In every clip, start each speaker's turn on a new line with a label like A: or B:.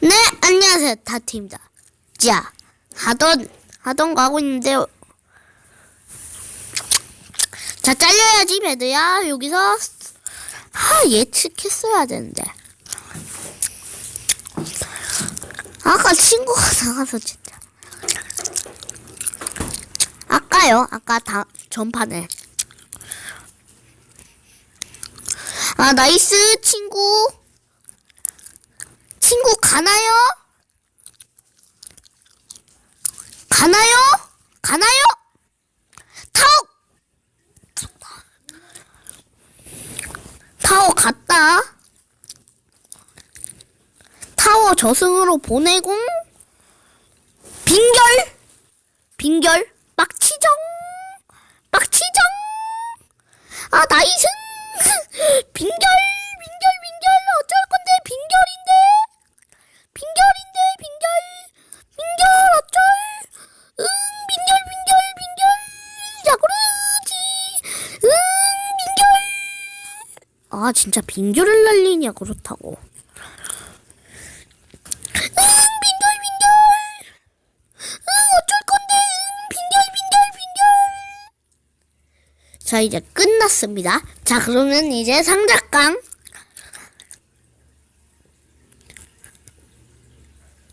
A: 네, 안녕하세요. 다트입니다. 자, 하던, 하던 거 하고 있는데요. 자, 잘려야지, 배드야. 여기서, 하, 예측했어야 되는데. 아까 친구가 나가서 진짜. 아까요, 아까 다, 전판에. 아, 나이스, 친구. 친구 가나요? 가나요? 가나요? 타오! 타오 갔다. 타워 저승으로 보내공. 빙결. 빙결. 빡치정. 빡치정. 아, 나이스. 아 진짜 빙결을 날리냐 그렇다고. 응 빙결 빙결. 응 어쩔 건데? 응 빙결 빙결 빙결. 자 이제 끝났습니다. 자 그러면 이제 상작강.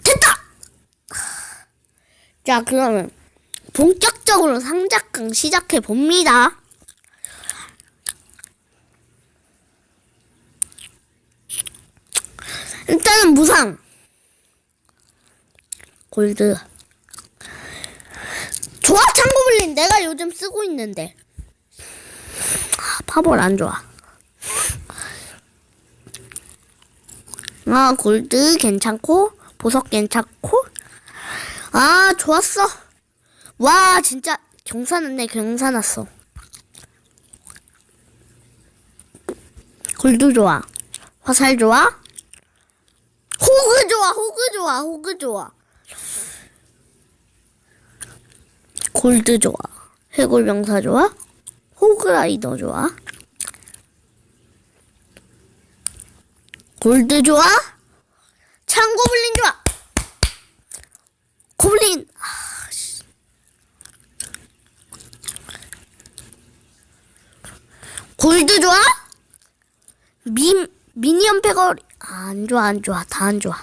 A: 됐다! 자, 그러면 본격적으로 상작강 시작해 봅니다. 일단은 무상. 골드. 좋아, 창고블린. 내가 요즘 쓰고 있는데. 아, 파벌 안 좋아. 아, 골드 괜찮고, 보석 괜찮고. 아, 좋았어. 와, 진짜 경사났네, 경사났어. 골드 좋아. 화살 좋아. 호그 좋아, 호그 좋아, 호그 좋아. 골드 좋아. 해골 병사 좋아. 호그라이더 좋아. 골드 좋아. 창고블린 좋아. 고블린. 아, 씨. 골드 좋아? 미 미니언 패거리 아, 안 좋아 안 좋아 다 안 좋아.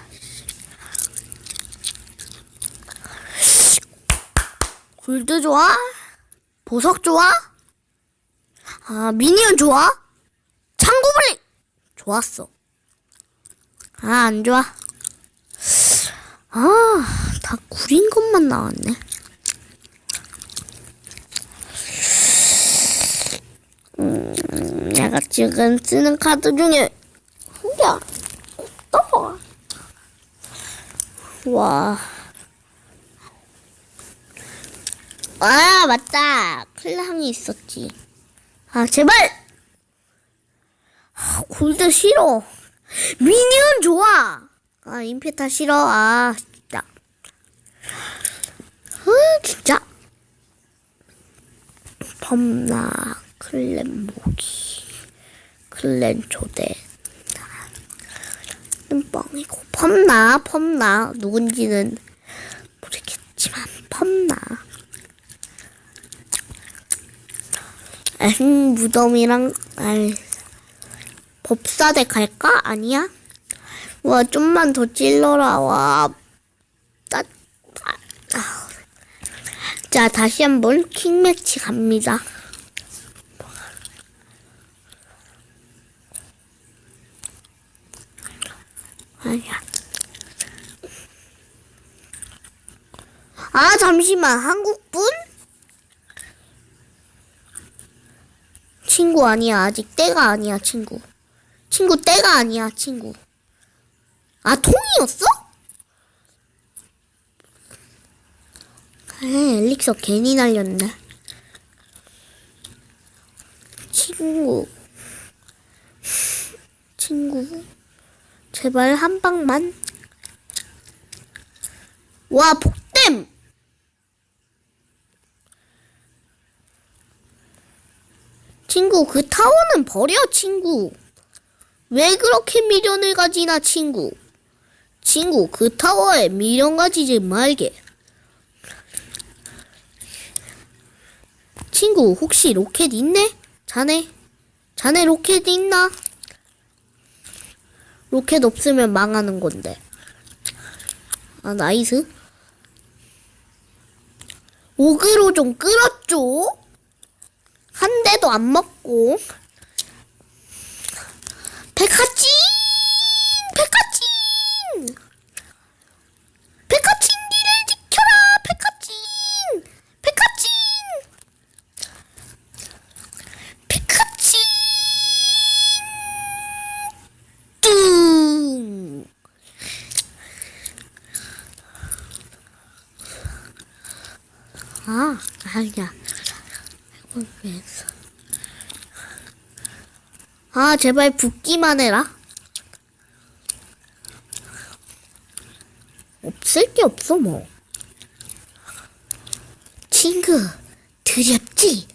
A: 골드 좋아? 보석 좋아? 아 미니언 좋아? 창고블린 좋았어. 아 안 좋아. 아, 다 구린 것만 나왔네. 음, 내가 지금 쓰는 카드 중에 야, 또. 와. 아, 맞다. 클랑이 있었지. 아, 제발! 아, 골드 싫어. 미니언 좋아! 아, 임페타 싫어. 아, 진짜. 아, 진짜. 범나, 클랜 모기, 클랜 조대. 뻥이고, 펌나, 펌나. 누군지는 모르겠지만, 펌나. 엥, 무덤이랑, 아이, 법사대 갈까? 아니야? 와, 좀만 더 찔러라, 와. 따, 아, 아. 자, 다시 한번 킹매치 갑니다. 아니야. 아, 잠시만. 한국분? 친구 아니야. 아직 때가 아니야, 친구. 친구 때가 아니야, 친구. 아, 통이었어? 그래, 엘릭서 괜히 날렸네. 친구. 친구. 제발 한 방만. 와, 폭댐! 친구, 그 타워는 버려, 친구. 왜 그렇게 미련을 가지나 친구? 친구 그 타워에 미련 가지지 말게. 친구 혹시 로켓 있네? 자네? 자네 로켓 있나? 로켓 없으면 망하는 건데. 아 나이스. 오그로 좀 끌었죠? 한 대도 안 먹고. 백화찐! 백화찐! 백화찐기를 지켜라! 백화찐! 백화찐! 백화찐! 뚱! 아, 아니야. 아, 제발 붙기만 해라. 없을 게 없어, 뭐. 친구, 두렵지?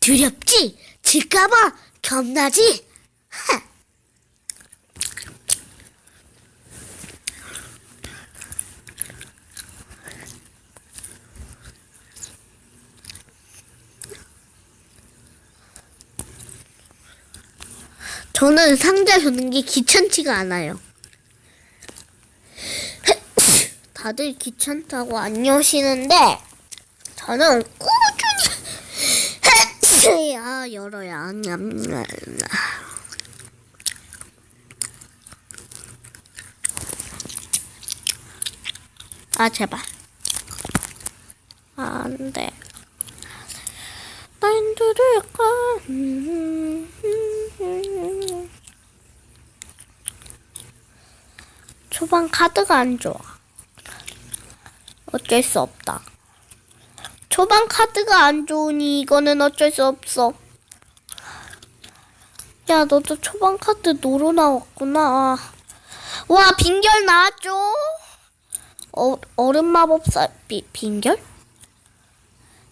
A: 두렵지? 질까봐 겁나지? 하! 저는 상자 주는 게 귀찮지가 않아요. 다들 귀찮다고 안 여시는데 저는 꾸준히 아 열어야. 아 제발. 아, 안돼. 난 들을까 초반 카드가 안 좋아 어쩔 수 없다. 초반 카드가 안 좋으니 이거는 어쩔 수 없어. 야, 너도 초반 카드 노로 나왔구나. 와, 빙결 나왔죠? 어, 얼음 마법사, 비, 빙결?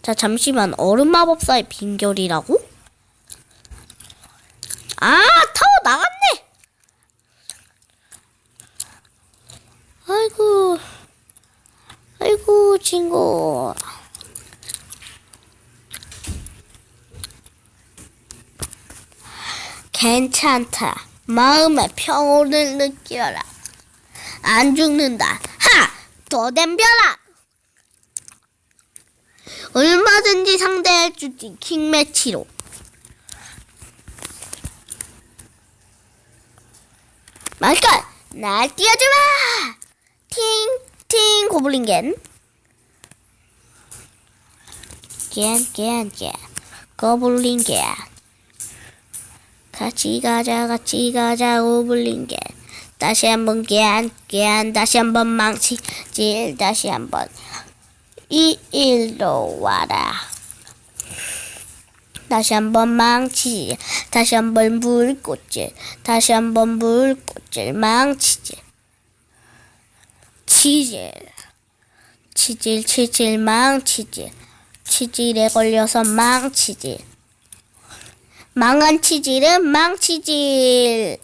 A: 자, 잠시만. 얼음 마법사의 빙결이라고? 아, 타워 나갔네! 아이고. 아이고 친구. 괜찮다. 마음의 평온을 느껴라. 안 죽는다. 하! 더 덤벼라! 얼마든지 상대해주지 킹매치로. 말걸! 날 띄워주마 팅팅 고블린 겐. 겐 겐 겐. 고블린 겐. 같이 가자 같이 가자 고블린 겐. 다시 한번 겐 겐. 다시 한번 망치 질. 다시 한번 이 일로 와라. 다시 한번 망치질 다시 한번 물꽃질. 다시 한번 물꽃질 망치질 치질. 치질 치질 망치질. 치질에 걸려서 망치질. 망한 치질은 망치질.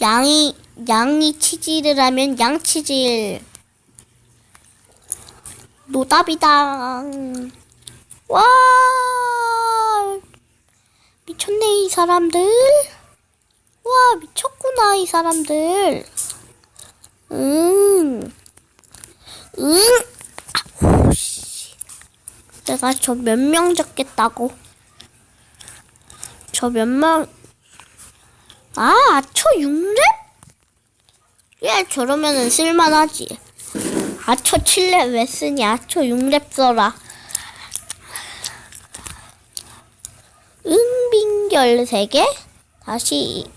A: 양이 양이 치질을 하면 양치질. 노답이다 와 미쳤네 이 사람들 와 미쳤구나 이 사람들 응 응? 아우, 씨. 내가 저 몇 명 잡겠다고. 저 몇 명. 아, 아초 6렙? 예, 저러면은 쓸만하지. 아초 7렙 왜 쓰니? 아초 6렙 써라. 응빙결 3개? 다시.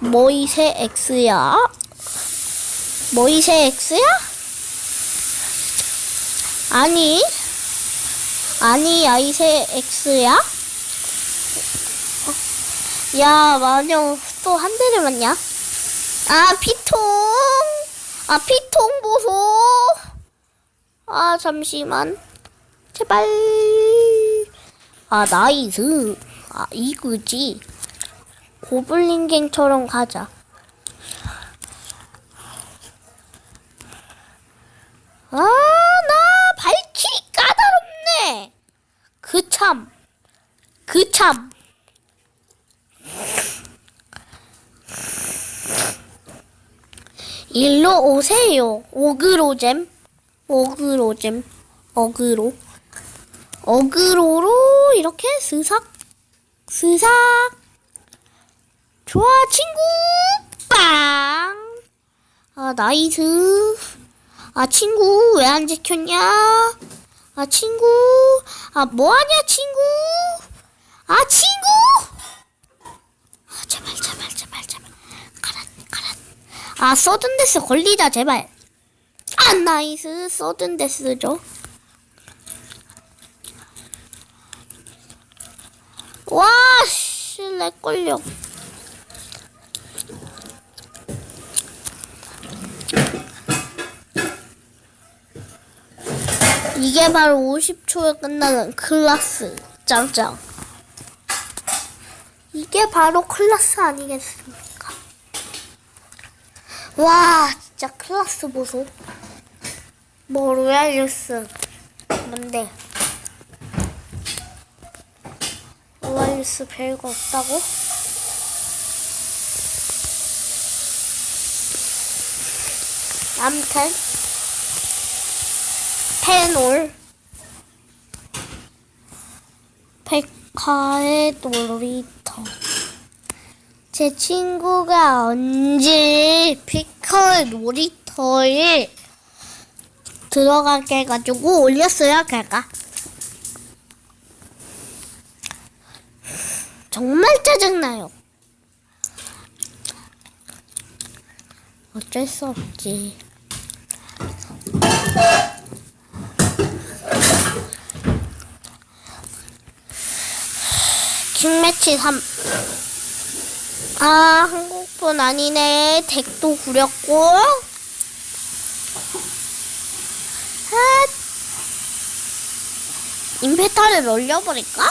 A: 모이세 X야? 모이세 X야? 아니, 아니, 아이세 X야? 어, 야, 마녀 또 한 대를 맞냐? 아, 피통! 아, 피통 보소! 아, 잠시만. 제발. 아, 나이스. 아, 이거지. 고블린 갱처럼 가자. 아, 나 발키 까다롭네. 그 참. 그 참. 일로 오세요. 오그로잼. 오그로잼. 어그로. 어그로로 이렇게 스삭. 스삭. 좋아, 친구. 빵. 아, 나이스. 아, 친구, 왜 안 지켰냐? 아, 친구. 아, 뭐하냐, 친구? 아, 친구! 아, 제발, 제발, 제발, 제발. 가라, 가라. 아, 서든데스 걸리자, 제발. 아, 나이스. 서든데스죠. 와, 씨, 렉 걸려. 이게 바로 50초에 끝나는 클라스. 짱짱. 이게 바로 클라스 아니겠습니까? 와, 진짜 클라스 보소. 뭐, 로얄뉴스. 뭔데? 로얄뉴스 별거 없다고? 암튼, 페놀. 백화의 놀이터. 제 친구가 언제 피커의 놀이터에 들어가게 해가지고 올렸어요, 걔가. 정말 짜증나요. 어쩔 수 없지. 킹매치 3. 아, 한국분 아니네. 덱도 구렸고. 아, 임페타를 올려버릴까?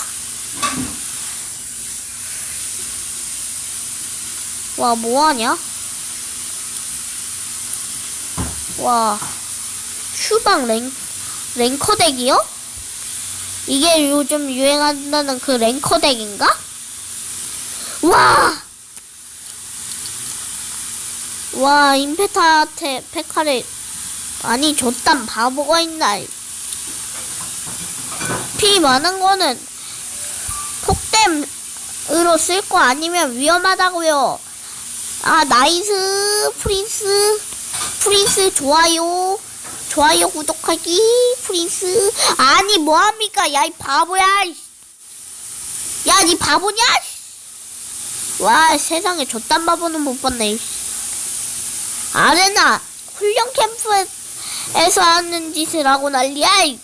A: 와, 뭐하냐? 와, 슈방 랭, 랭커 덱이요? 이게 요즘 유행한다는 그 랭커 덱인가? 와! 와, 임페타한테 페카를 아니 줬단 바보가 있나? 피 많은 거는 폭댐으로 쓸 거 아니면 위험하다고요. 아, 나이스 프린스 프린스 좋아요. 좋아요 구독하기 프린스. 아니 뭐합니까? 야 이 바보야 야 니 바보냐 와 세상에 저딴 바보는 못 봤네 아레나 훈련 캠프에서 하는 짓을 하고 난리야 이.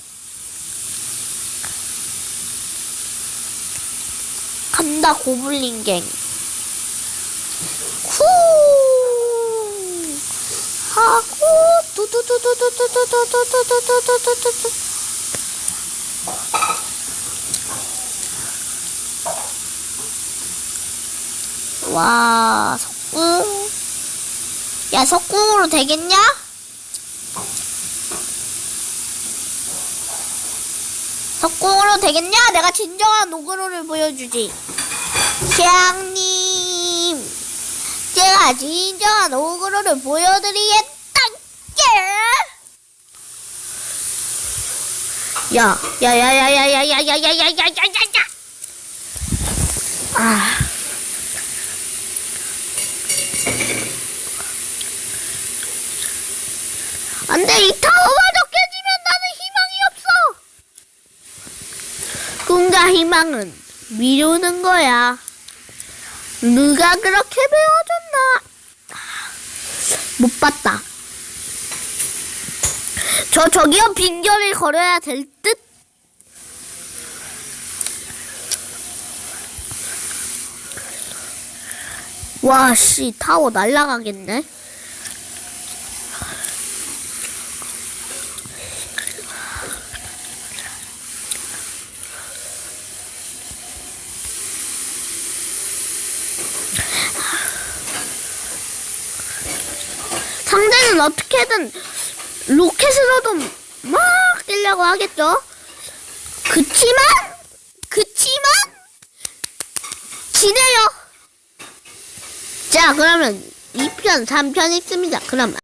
A: 간다 고블린 갱 하고 뚜뚜뚜뚜뚜뚜뚜뚜뚜뚜뚜뚜뚜뚜뚜 와 석궁 야 석궁으로 되겠냐? 석궁으로 되겠냐? 내가 진정한 노그로를 보여주지 태양님 제가 진정한 오그로를 보여드리겠다. 야, 야, 야, 야, 야, 야, 야, 야, 야, 야, 야, 야, 야, 야. 아. 안 돼, 이 타워마저 깨지면 나는 희망이 없어. 꿈과 희망은 미루는 거야. 누가 그렇게 배워줬나? 못 봤다. 저 저기요 빙결을 걸어야 될 듯. 와, 씨, 타워 날라가겠네. 얘는 어떻게든 로켓으로도 막 뛰려고 하겠죠. 그치만, 그치만, 지네요. 자, 그러면 2편, 3편 있습니다. 그럼